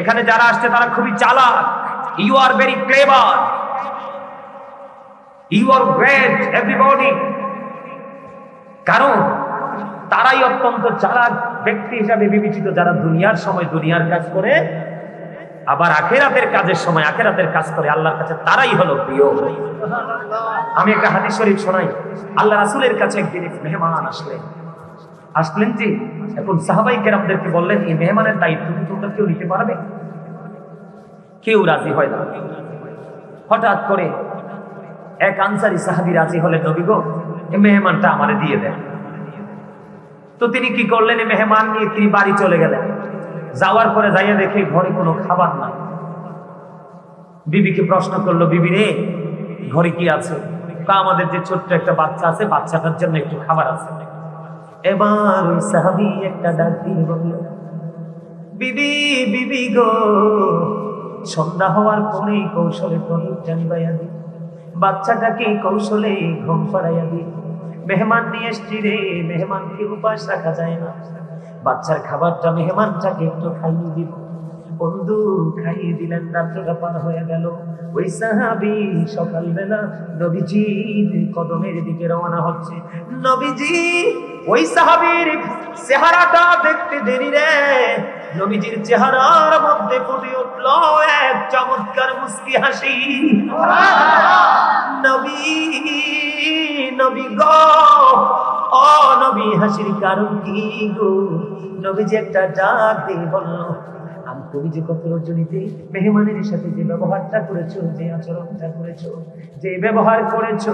এখানে যারা আসছে তারা খুবই চালাক। You are very clever you are great everybody কারণ তারাই অত্যন্ত চালাক ব্যক্তি হিসাবে বিবেচিত যারা দুনিয়ার সময় দুনিয়ার কাজ করে, আবার আখেরাতের কাজের সময় আখেরাতের কাজ করে। আল্লাহর কাছে তারাই হলো প্রিয়। আমি একটা হাদিস শরীফ শোনাই। আল্লাহ রাসুলের কাছে একদিন মেহমান আসলেন। আসলেন যে, এখন সাহাবাই কেরামদেরকে বললেন, এই মেহমানের দায়িত্ব কি তোমরা কেউ নিতে পারবে? কেউ রাজি হয় না। হঠাৎ করে এক আনসারি সাহাবি রাজি হলেন, নবী গো, এই মেহমানটা আমারে দিয়ে দেন। তো তিনি কি করলেন, এই মেহমান নিয়ে তিনি বাড়ি চলে গেলেন। যাওয়ার পরে যাইয়া দেখে ঘরে কোনো খাবার নাই। বিবিকে প্রশ্ন করল, বিবি রে, ঘরে কি আছে? কা, আমাদের যে ছোট্ট একটা বাচ্চা আছে, বাচ্চাটার জন্য একটু খাবার আছে। এবার ওই সাহাবি একটা ডাক দিয়ে বলল, বিবি বিবি গো, সন্ধ্যা হওয়ার পরেই কৌশলে প্রদীপ জানিবাইয়া দি বাচ্চাটাকে কৌশলে ঘুম পাড়াইয়া দি মেহমান নিয়ে এসছি রে, মেহমানকে উপাস রাখা যায় না। বাচ্চার খাবারটা মেহমানটাকে একটু খাইয়ে দিব। বন্ধু, খাইয়ে দিলেন, রাত্রটা পার হয়ে গেল। ওই সাহাবি সকালবেলা নবীজির কদমের দিকে রওনা হচ্ছে। নবীজি ওই সাহাবীর চেহারাটা দেখতে দেরি রে। নবীজির চেহারার মধ্যে ফুটে উঠল এক চমৎকার মুস্কি হাসি। নবী নবী গ ও নবী, হাসির কারণ কি গো? নবীজি একটা ডাক দিয়ে বলল তুমি যে কত রজনীতে মেহমানের সাথে যে ব্যবহারটা করেছ, যে আচরণটা করেছ, যে ব্যবহার করেছ,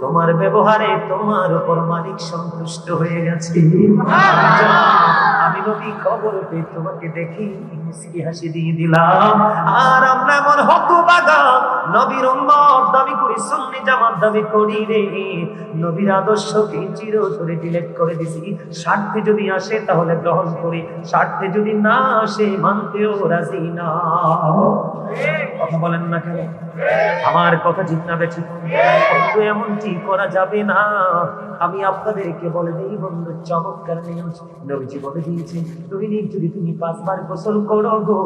তোমার ব্যবহারে তোমার উপর মালিক সন্তুষ্ট হয়ে গেছে। আমি নবী খবর পেয়ে তোমাকে দেখি। মুসকি হাসি দিয়ে দিলাম। আর আমরা এমন হকু বাগা নবীর উম্মত দাবি করি সুন্নি জামাত দাবি করি রে। নবীর আদর্শকে চির ধরে ডিলেট করে দিছি। স্বার্থে যদি আসে, তাহলে গ্রহণ করি। স্বার্থে যদি না আসে, মানতেও রাজি না। কথা বলেন না কেন? আমার কথা ঠিক না বেঠি? বন্ধু এমনটি করা যাবে না। আমি আপনাদেরকে বলে দিই বন্ধু, চমৎকার নিয়ম নবীজি বলে দিয়েছে তুমি যদি তুমি পাঁচবার গোসল করো গো।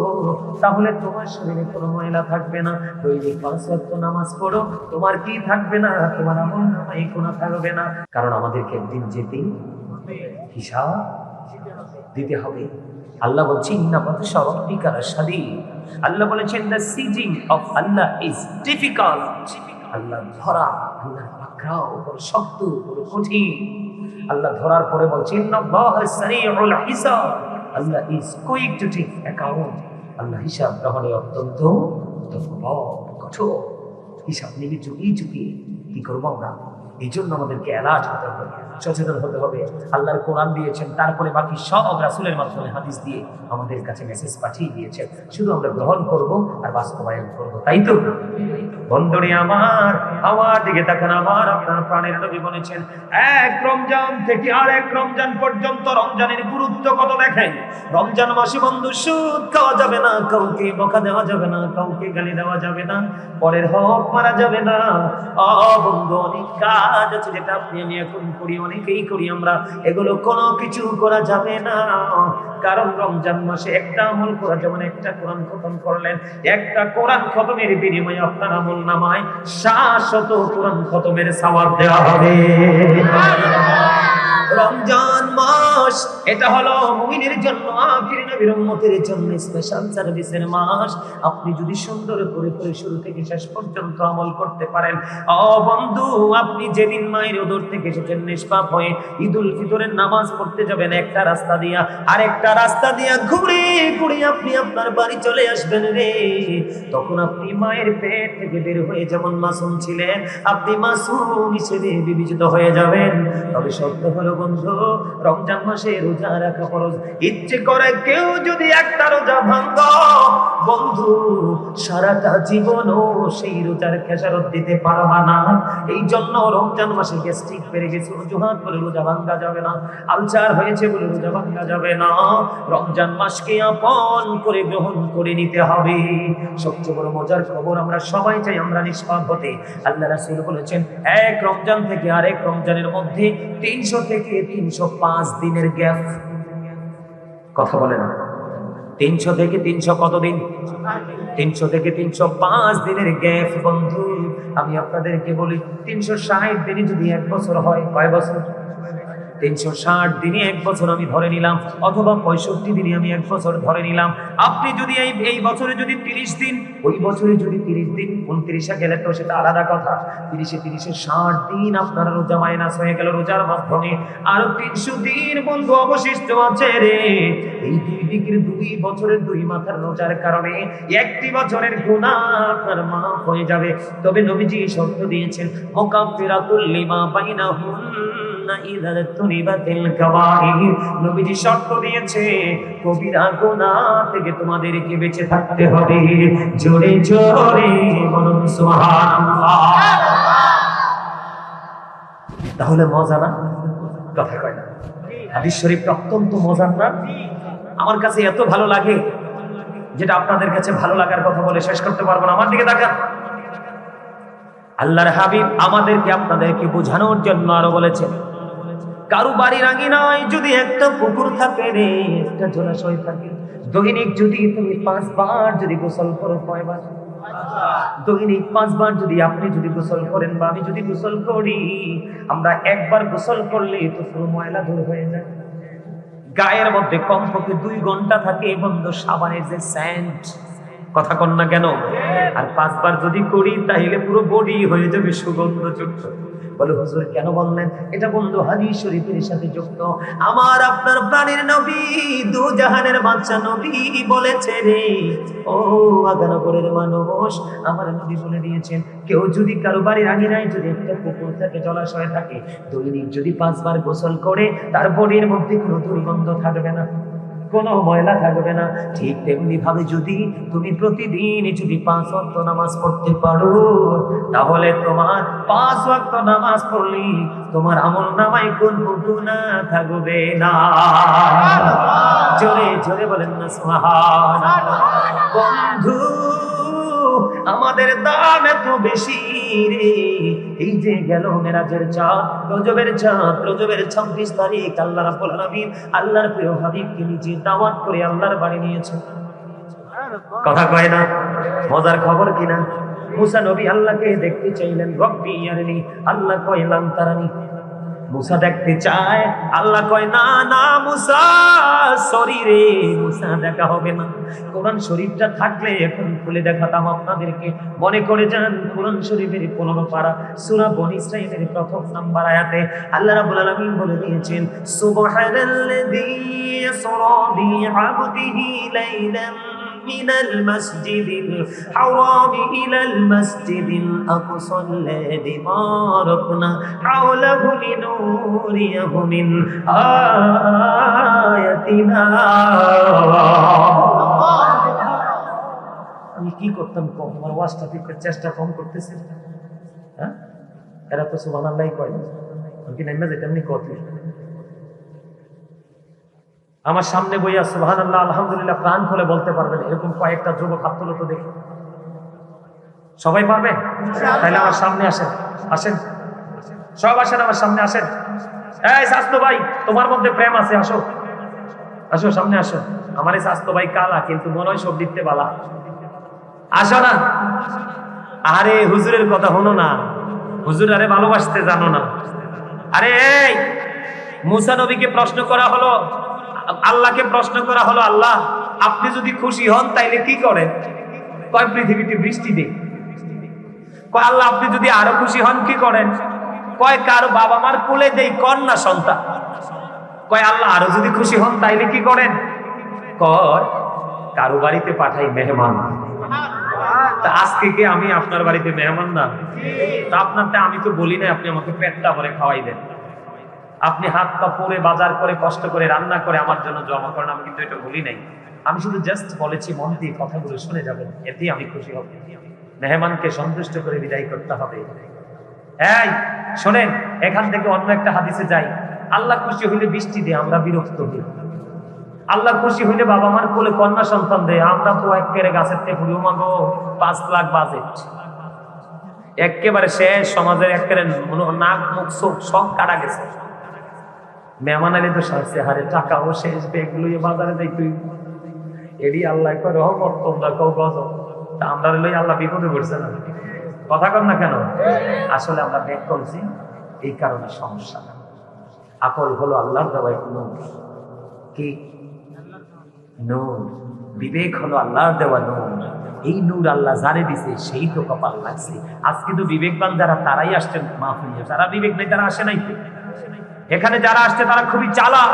তাহলে তোমার শরীরে কোনো ময়লা থাকবে না। দৈনিক পাঁচ ওয়াক্ত নামাজ পড়ো। তোমার কি থাকবে না? তোমার আমল নামাই কোনো থাকবে না। কারণ আমাদেরকে একদিন যেতেই হিসাব দিতে হবে। আল্লাহ বলছে, ইন্না পথ সরব্বিকার সাদি আল্লাহ বলেছেন, the seizing of Allah is difficult. আল্লাহ ধরা, আল্লাহ পাকড়াও বড় শক্ত বড় কঠিন। আল্লাহ ধরার পরে বলছে, ইন্নাল্লাহ সারিউল হিসাব। Allah is quick to take account আল্লাহ হিসাব গ্রহণে অত্যন্ত কঠোর। হিসাব নিবে চুকিয়ে চুকিয়ে কি করব আমরা? এই জন্য আমাদেরকে অ্যালার্ট হতে হবে, সচেতন হতে হবে। আল্লাহর কোরআন দিয়েছেন, তারপরে বাকি সব রাসুলের মাধ্যমে হাদিস দিয়ে আমাদের কাছে মেসেজ পাঠিয়ে দিয়েছেন। শুধু আমরা গ্রহণ করব আর বাস্তবায়ন করব, তাই তো? বন্ধুরে আমার আমার দিকে তাকান, আমার আপনার প্রাণের নবী বলেছেন, এক রমজান থেকে আরেক রমজান পর্যন্ত রমজানের গুরুত্ব কত দেখেন? রমজান মাসে বন্ধু, সুদ খাওয়া যাবে না, কাউকে বকা দেওয়া যাবে না, কাউকে গালি দেওয়া যাবে না, পরের হক মারা যাবে না। অ বন্ধু, অনেক কাজ আছে যেটা আপনি আমি এখন করি, অনেকেই করি আমরা। এগুলো কোনো কিছু করা যাবে না। কারণ রমজান মাসে একটা আমল করা যেমন একটা কোরআন খতম করলেন, একটা কোরআন খতমের বিনিময়ে আপনার আমল নামায় শাশ্বত কোরআন খতমের সাওয়ার দেওয়া হবে। রমজান মাস। এটা হলো মুমিনের জন্য আখির নবীর উম্মতের জন্য স্পেশাল সার্ভিসের মাস। আপনি যদি সুন্দর করে করে শুরু থেকে শেষ পর্যন্ত আমল করতে পারেন, ও বন্ধু, আপনি যেদিন মায়ের ওদর থেকে এসেছেন নিষ্পাপ হয়ে ঈদুল ফিতরের নামাজ পড়তে যাবেন একটা রাস্তা দিয়া আর একটা রাস্তা দিয়া ঘুরে ঘুরে আপনি আপনার বাড়ি চলে আসবেন রে। তখন আপনি মায়ের পেট থেকে বের হয়ে যেমন মাসুম ছিলেন, আপনি মাসুম হিসেবে বিবেচিত হয়ে যাবেন। তবে সত্য হলো বন্ধু। রমজান মাসে রোজা রাখা ফরজ। ইচ্ছে করে কেউ যদি একটা রোজা ভাঙ্গ বন্ধু, সারাটা জীবনও সেই রোজার খেসারত দিতে পারবা না। এই জন্য রমজান মাসে গ্যাস্ট্রিক বেড়ে গেছে, অজুহাত বলে রোজা ভাঙ্গা যাবে না। আলসার হয়েছে বলে রোজা ভাঙ্গা যাবে না। রমজান মাসকে আপন করে গ্রহণ করে নিতে হবে। সবচেয়ে বড় মজার খবর আমরা সবাই চাই, আমরা নিষ্পাপ হতে। আল্লাহ রাসূল বলেছেন, এক রমজান থেকে আরেক রমজানের মধ্যে তিনশো থেকে তিনশো পাঁচ দিনের গ্যাপ? কথা বলে না। তিনশো থেকে তিনশো কত দিন? তিনশো থেকে তিনশো পাঁচ দিনের গ্যাপ, বন্ধু। আমি আপনাদেরকে বলি, তিনশো ষাট দিনে যদি এক বছর হয়, কয় বছর? তিনশো ষাট দিনে এক বছর আমি ধরে নিলাম, অথবা পঁয়ষট্টি দিনে আমি এক বছর ধরে নিলাম। আপনি যদি এই এই বছরে যদি তিরিশ দিন, ওই বছরে যদি তিরিশ দিন, উনত্রিশে গেলে তো সেটা আলাদা কথা। তিরিশে তিরিশে ষাট দিন আপনার রোজা মাইনাস হয়ে গেল রোজার মাধ্যমে। আরও তিনশো দিন বন্ধু অবশিষ্ট আছে রে। এই দুই দিকের দুই বছরের দুই মাথার রোজার কারণে একটি বছরের গুণা আপনার মাফ হয়ে যাবে। তবে নবীজি শর্ত দিয়েছেন, মোকাফিরাতুল লিমা বাইনাহুম থেকে তোমাদেরকে বেঁচে থাকতে হবে। জোরে জোরে তাহলে মজা না? কথা কয় না। হাদিস অত্যন্ত মজার না? আমার কাছে এত ভালো লাগে, যেটা আপনাদের কাছে ভালো লাগার কথা বলে শেষ করতে পারব না। আমার দিকে তাকান। আল্লাহর হাবিব আমাদেরকে আপনাদেরকে বোঝানোর জন্য আরও বলেছেন। কারু বাড়ির আঙিনায় যদি একটা পুকুর থাকে রে, একটা জলাশয় থাকে। দৈনিক যদি তুমি পাঁচবার যদি গোসল করো কয়বার? দৈনিক পাঁচবার যদি আপনি যদি গোসল করেন বা আমি যদি গোসল করি, আমরা একবার গোসল করলে তো পুরো ময়লা দূর হয়ে যায়। গায়ের মধ্যে কমপক্ষে দুই ঘণ্টা থাকে বন্ধ সাবানের যে স্যান্ড কথা কন না কেন? আর পাঁচবার যদি করি, তাহলে পুরো বডি হয়ে যাবে সুগন্ধ যুক্ত। বলে, হুজুর, কেন বললেন? এটা বন্ধু হাদিস শরীফের সাথে যুক্ত। আমার আপনার প্রাণীর নবী, দু জাহানের বাচ্চা নবী বলেছে রে। ও আগানগরের মানুষ, আমার নবী বলে দিয়েছেন, কেউ যদি কারও বাড়ির আঙিনায় যদি একটা পুকুর থাকে, জলাশয় থাকে, দৈনিক যদি পাঁচবার গোসল করে, তার বডির মধ্যে কোনো দুর্গন্ধ থাকবে না। কোনো ময়লা থাকবে না। ঠিক তেমনি ভাবে যদি তুমি প্রতিদিন যদি পাঁচ অক্ত নামাজ পড়তে পারো তাহলে তোমার পাঁচ অক্ত নামাজ পড়লি তোমার আমল নামায় কোন গুণা থাকবে না। জোরে জোরে বলেন না বন্ধু আমাদের দাম এত বেশি রে। এই যে গেল মেরাজের চাঁদ, রজবের চাঁদ, রজবের ছাব্বিশ তারিখ, আল্লাহ আলামিন আল্লাহর প্রিয় হাবিবকে নিজে দাওয়াত করে আল্লাহর বাড়ি নিয়েছে কথা কয় না? মজার খবর কিনা মুসা নবী আল্লাহকে দেখতে চাইলেন, রব্বি ইয়ারনি। আল্লাহ কইলাম তারানি। মুসা দেখতে চায়, আল্লাহ কয়, না না, মুসা, শরীরে মুসা দেখা হবে না। কোরআন শরীফটা থাকলে এখন খুলে দেখাতাম আপনাদেরকে। মনে করে যান, কোরআন শরীফের পনেরো পারা সুরা বনি ইসরাঈলের প্রথম নাম্বার আয়াতে আল্লাহ রাব্বুল আলামিন বলে দিয়েছেন, সুবহানাল্লাযী ইয়াসরা বিআবদিহি লাইলান। من المسجد الحرام إلى المسجد الأقصى الذي باركنا حوله لنوريه من آياتنا আমি কি করতাম কম আমার ওয়াজটা ঠিক করে চেষ্টা কম করতেছি হ্যাঁ এরা তো সুবান আল্লাহ কয় না আমি কি নাইমা যেটা এমনি কত আমার সামনে বইয়া সুবাহান আল্লাহ আলহামদুলিল্লাহ প্রাণ খুলে বলতে পারবেন এরকম কয়েকটা যুবক হাত তো দেখি। সবাই পারবে? তাহলে আমার সামনে আসেন আসেন। সব আসেন আমার সামনে আসেন। এই স্বাস্থ্য ভাই তোমার মধ্যে প্রেম আছে আসো। আসো সামনে আসো। আমার এই স্বাস্থ্য ভাই কালা কিন্তু মনে হয় সব দিতে বালা। আসো না। আরে হুজুরের কথা হলো না। হুজুর আরে ভালোবাসতে জানো না। আরে এই মুসা নবীকে প্রশ্ন করা হলো আল্লাহকে প্রশ্ন করা হলো, আল্লাহ, আপনি যদি খুশি হন, তাইলে কি করেন? কয়, পৃথিবীতে বৃষ্টি দেয় কয়, আল্লাহ, আপনি যদি আরও খুশি হন, কি করেন? কয়, কারও বাবা মার কোলে দেই কন্যা সন্তান। কয়, আল্লাহ, আরও যদি খুশি হন, তাইলে কি করেন? কয়, কারও বাড়িতে পাঠাই মেহমান। তা আজকে কি আমি আপনার বাড়িতে মেহমান না? তা আপনারটা আমি তো বলি না আপনি আমাকে পেটটা ভরে খাওয়াই দেন। আপনি হাত পা পরে বাজার করে, কষ্ট করে রান্না করে আমার জন্য জমা করেন, আমি কিন্তু এটা বলি নাই। আমি শুধু জাস্ট বলেছি মন দিয়ে কথাগুলো শুনে যাবেন, এতেই আমি খুশি হব। মেহমানকে সন্তুষ্ট করে বিদায় করতে হবে। এই, শোনেন, এখান থেকে অন্য একটা হাদিসে যাই। আল্লাহ খুশি হইলে বৃষ্টি দিয়ে, আমরা বিরক্ত হই। আল্লাহ খুশি হইলে বাবা মার কোলে কন্যা সন্তান দেয়, আমরা তো একেবারে গাছের থেকে ফুলিও মাগো পাঁচ লাখ বাজেট একেবারে শেষ সমাজের একেবারে নাক মুখ চোখ সব কাটা গেছে। মেহমান আলী তো সারছে, হারে টাকাও শেষ বেগ বাজারে যাইতে এডি আল্লাহ কয় রহমত, তোমরা কও গজব। তা আমরা লই আল্লাহ বিপদে পড়ছে না। কথা কর না কেন? আসলে আমরা ব্যাক করছি, এই কারণে সমস্যা আকল হলো আল্লাহর দেওয়া এক নূর। কি? নূর। বিবেক হলো আল্লাহর দেওয়া নূর। এই নূর আল্লাহ যারে দিছে, সেই তো কপাল লাগছে। আজকে তো বিবেকবান যারা, তারাই আসছেন মাহফিলে। যারা বিবেক নেই, তারা আসে নাই। এখানে যারা আসছে, তারা খুবই চালাক।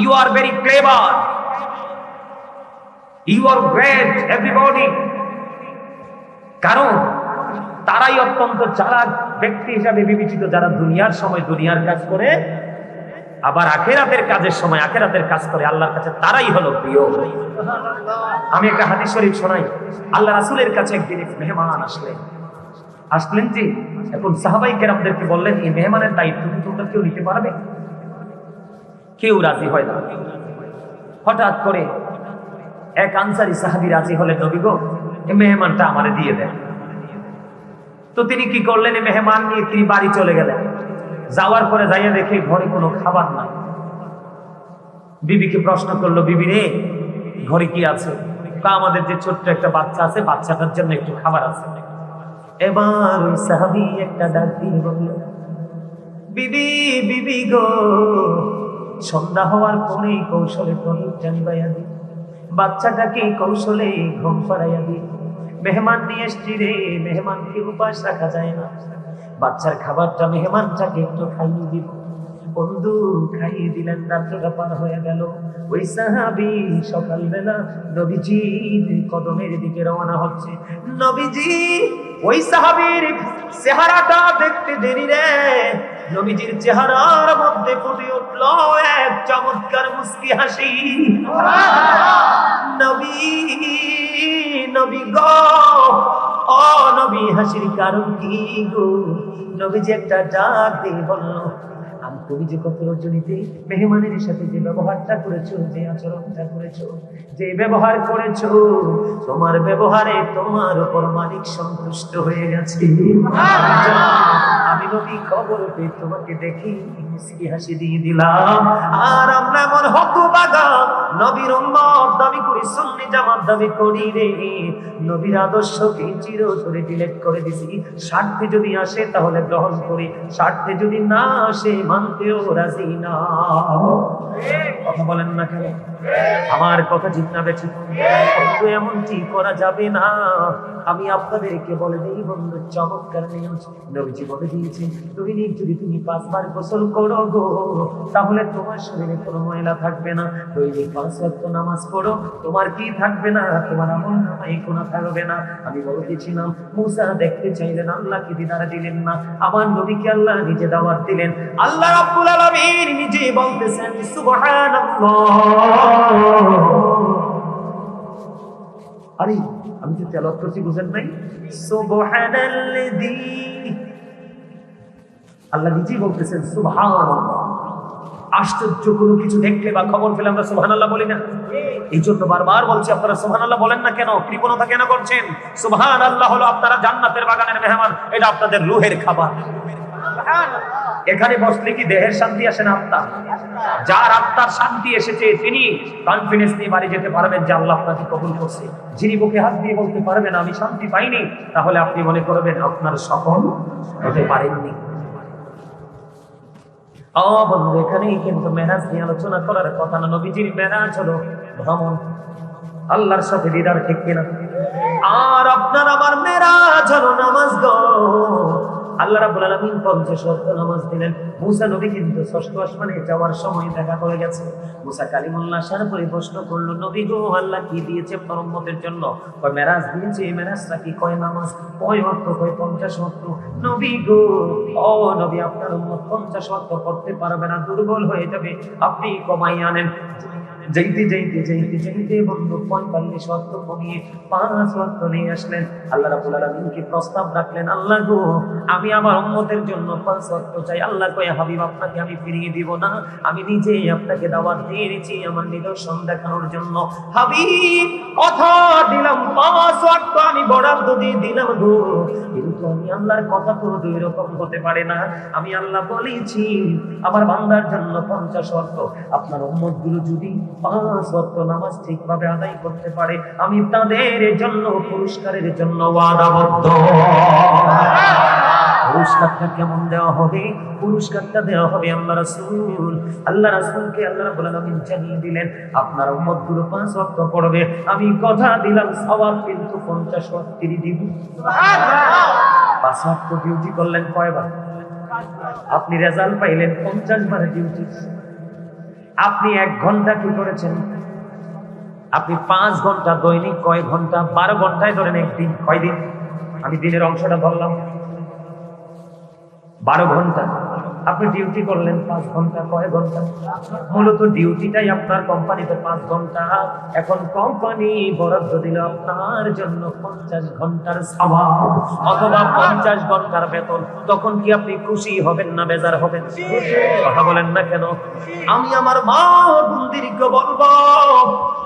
You are very clever you are great everybody কারণ তারাই অত্যন্ত চালাক ব্যক্তি হিসাবে বিবেচিত, যারা দুনিয়ার সময় দুনিয়ার কাজ করে, আবার আখেরাতের কাজের সময় আখেরাতের কাজ করে। আল্লাহর কাছে তারাই হলো প্রিয়। আমি একটা হাদিস শরীফ শোনাই। আল্লাহ রাসুলের কাছে একদিন মেহমান আসলেন। আসলেন যে, এখন সাহাবাই কেরামদেরকে বললেন, এই মেহমানের দায়িত্ব কি তোমরা কেউ নিতে পারবে? কেউ রাজি হয় না। হঠাৎ করে এক আনসারি সাহাবি রাজি হলেন, নবী গো, এই মেহমানটা আমারে দিয়ে দেন। তো তিনি কি করলেন, এই মেহমান নিয়ে তিনি বাড়ি চলে গেলেন। যাওয়ার পরে যাইয়া দেখে ঘরে কোনো খাবার নাই। বিবিকে প্রশ্ন করল, বিবি রে, ঘরে কি আছে? আমাদের যে ছোট্ট একটা বাচ্চা আছে, বাচ্চাটার জন্য একটু খাবার আছে। এবার ওই সাহাবি একটা ডাক দিয়ে বলল, বিবি বিবি গো। সন্ধ্যা হওয়ার পরেই কৌশলে প্রদীপ জানিবাইয়া দি বাচ্চাটাকে কৌশলে ঘুম পাড়াইয়া দি মেহমান নিয়ে এসছি রে, মেহমানকে উপাস রাখা যায় না। বাচ্চার খাবারটা মেহমানটাকে একটু খাইয়ে দিব বন্ধু, খাইয়ে দিলেন রাত্রটা পার হয়ে গেল। ওই সাহাবি সকালবেলা নবীজির কদমের দিকে রওনা হচ্ছে। নবীজি ওই সাহাবীর চেহারাটা দেখতে দেরি রে। নবীজির চেহারার মধ্যে ফুটে উঠল এক চমৎকার মুস্কি হাসি। নবী নবী গ ও নবী হাসির কারণ কি গো? নবীজি একটা ডাক দিয়ে বলল তুমি যে কত রজনীতে মেহমানের সাথে যে ব্যবহারটা করেছ, যে আচরণটা করেছ, যে ব্যবহার করেছ, তোমার ব্যবহারে তোমার উপর মালিক সন্তুষ্ট হয়ে গেছে। আমি নবী খবর পেয়ে তোমাকে দেখি, মুসকি হাসি দিয়ে দিলাম। আর আমরা এমন হতু বাগা নবীর উম্মত দাবি করি সুন্নি জামাত দাবি করি রে। নবীর আদর্শকে চিরতরে ডিলেট করে দিছি। স্বার্থে যদি আসে, তাহলে গ্রহণ করি। স্বার্থে যদি না আসে, মানতেও রাজি না। কথা বলেন না কেন? আমার কথা ঠিক না বেঠিক বন্ধু এমনটি করা যাবে না? আমি আপনাদেরকে বলে দিই, বন্ধু, চমৎকার নিয়ম নবীজি বলে দিয়েছে দৈনিক যদি তুমি পাঁচবার গোসল করো গো, তাহলে তোমার শরীরে কোনো ময়লা থাকবে না। দৈনিক পাঁচ ওয়াক্ত নামাজ পড়ো, তোমার কি থাকবে না? তোমার আমল নামাই কোনো থাকবে না। আমি বলতেছিলাম মুসা দেখতে চাইলেন, আল্লাহ কি দিদার দিলেন না? আমার নবীকে আল্লাহ নিজে দাওয়াত দিলেন। আল্লাহ রাব্বুল আলামিন নিজে বলতেছেন, সুবহানাল্লাহ আরে, আমি যে তেলত করছি, বুঝেন নাই? আল্লাহ নিজেই বলতেছেন, সুবহানাল্লাহ। আশ্চর্য কোনো কিছু দেখলে বা খবর পেলে আমরা সুবহানাল্লাহ বলি না। এই জন্য বারবার বলছি, আপনারা সুবহানাল্লাহ বলেন না কেন? কৃপণতা কেন করছেন? সুবহানাল্লাহ হলো আপনারা জান্নাতের বাগানের মেহমান, এটা আপনাদের রুহের খাবার। এখানে বসলে কি দেহের শান্তি আসে না আত্মা যার আত্মার শান্তি এসেছে তিনি কনফিডেন্স নিয়ে বাড়ি যেতে পারবেন যে আল্লাহ আপনাকে কবুল করছে। যিনি বুকে হাত দিয়ে বলতে পারবেন, আমি শান্তি পাইনি। তাহলে আপনি মনে করবেন, আপনার সফল হতে পারেননি। আল্লাহর সাথে আর আপনার আমার মেরাজ হলো নামাজ গো আল্লাহ রাব্বুল আলামিন পঞ্চাশ ওয়াক্ত নামাজ দিলেন। মুসা নবী কিন্তু ষষ্ঠ আসমানে যাওয়ার সময় দেখা করে গেছে। মুসা কালিমুল্লাহ আসার পরে প্রশ্ন করল, নবী গো, আল্লাহ কি দিয়েছে পরমতের জন্য? কয়, মেরাজ দিয়েছে, এই মেরাজটা কি কয় নামাজ? কয় ওয়াক্ত, কয় পঞ্চাশ ওয়াক্ত? নবী গো, ও নবী, আপনার উম্মত পঞ্চাশ ওয়াক্ত করতে পারবে না, দুর্বল হয়ে যাবে, আপনি কমাই আনেন। যাইতে যাইতে যাইতে যাইতে বন্ধু, পঁয়তাল্লিশ ওয়াক্ত কমিয়ে পাঁচ ওয়াক্ত নিয়ে আসলেন। আল্লাহ রাবুল আলমিনকে প্রস্তাব রাখলেন, আল্লাহ গো, আমি আমার উম্মতের জন্য পাঁচ ওয়াক্ত চাই। আল্লাহ কয়ে, হাবিব, আপনাকে আমি ফিরিয়ে দিব না। আমি নিজেই আপনাকে দাওয়াত দিয়ে দিচ্ছি আমার নিদর্শন দেখানোর জন্য। হাবিব, কথা দিলাম, পাঁচ ওয়াক্ত আমি বরাদ্দ দিয়ে দিলাম গো। কিন্তু আমি আল্লাহর কথা তো দুই রকম হতে পারে না। আমি আল্লাহ বলেছি, আমার বান্দার জন্য পঞ্চাশ ওয়াক্ত। আপনার উম্মতগুলো যদি পাঁচ ওয়াক্ত নামাজ ঠিকভাবে আদায় করতে পারে, আমি তাদের জন্য, পুরস্কারের জন্য পুরস্কারটা কেমন দেওয়া হবে? পুরস্কারটা দেওয়া হবে আল্লাহ আল্লাহ আল্লাহ জানিয়ে দিলেন, আপনার উম্মতগুলো পাঁচ ওয়াক্ত পড়বে। আমি কথা দিলাম, সওয়াব কিন্তু 50 ওয়াক্ত দিব পাঁচ ওয়াক্ত ডিউটি করলেন কয়বার? আপনি রেজাল্ট পাইলেন 50 বার ডিউটি আপনি এক ঘণ্টা কি করেছেন? আপনি পাঁচ ঘণ্টা দৈনিক কয় ঘণ্টা? বারো ঘন্টায় ধরেন একদিন কয় দিন আমি দিনের অংশটা ধরলাম। বারো ঘণ্টা। আপনি ডিউটি করলেন পাঁচ ঘণ্টা কয় ঘণ্টা। মূলত ডিউটিটাই আপনার কোম্পানিতে পাঁচ ঘণ্টা। এখন কোম্পানি বরাদ্দ দিল আপনার জন্য পঞ্চাশ ঘণ্টার স্বভাব অথবা পঞ্চাশ ঘণ্টার বেতন। তখন কি আপনি খুশি হবেন না বেজার হবেন? কথা বলেন না কেন? আমি আমার মা বন্দিরকে বলব,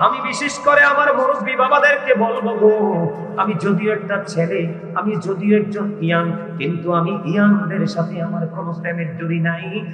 আমি বিশেষ করে আমার মুরব্বী বাবাদেরকে বলব গো, আমি যদিও একটা ছেলে, আমি যদিও একজন ইয়াং, কিন্তু আমি ইয়াংদের সাথে আমার কোনো প্রেমের নাই